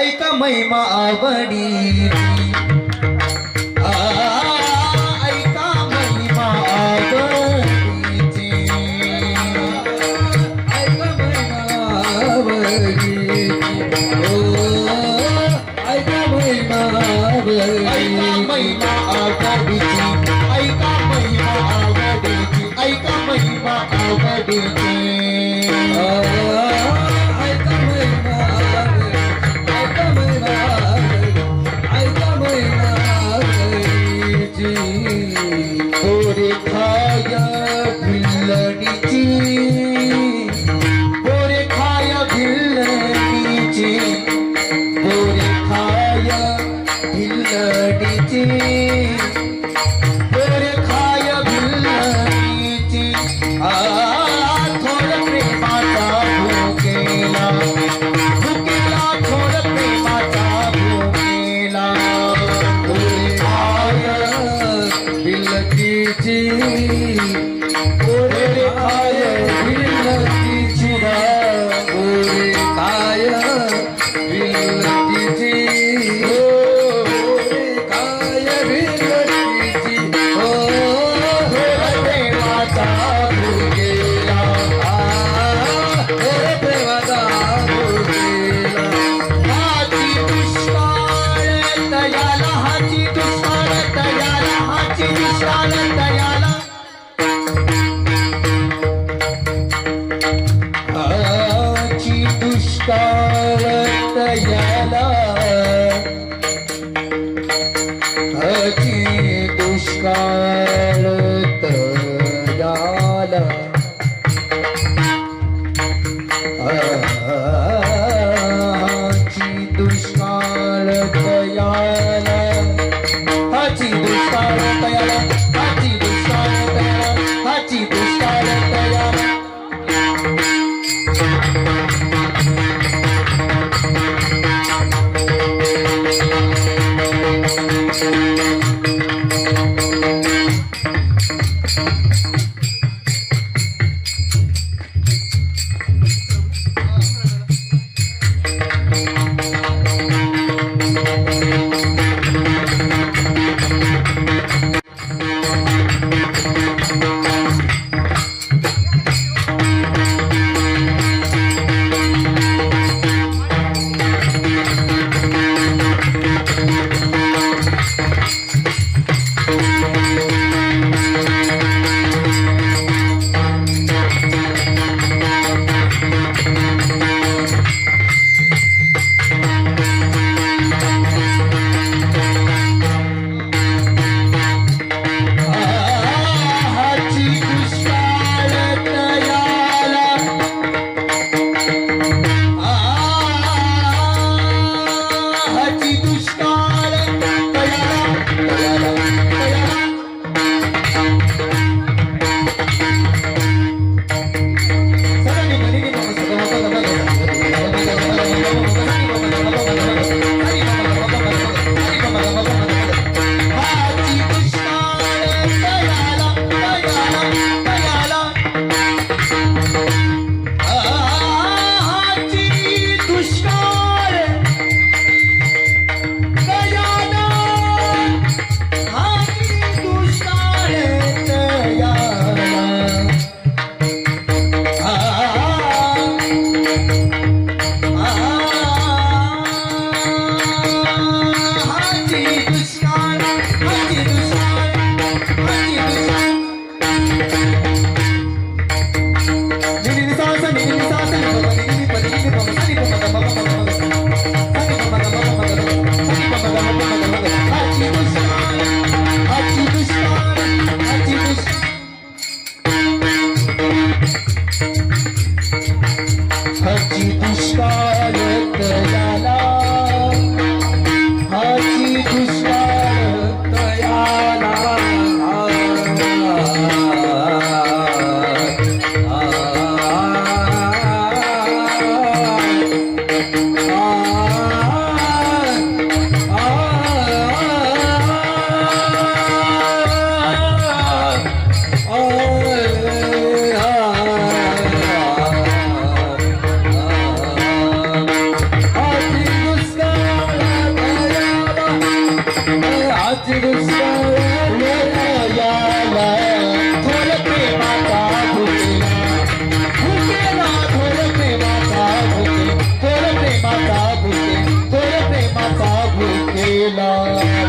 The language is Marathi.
ऐका महिमा आवडी ऐका महिमा महिमा महिमा महिमा ऐका महिमा महिमा आवडीची Thank you. Namaskar Touching the stars. love.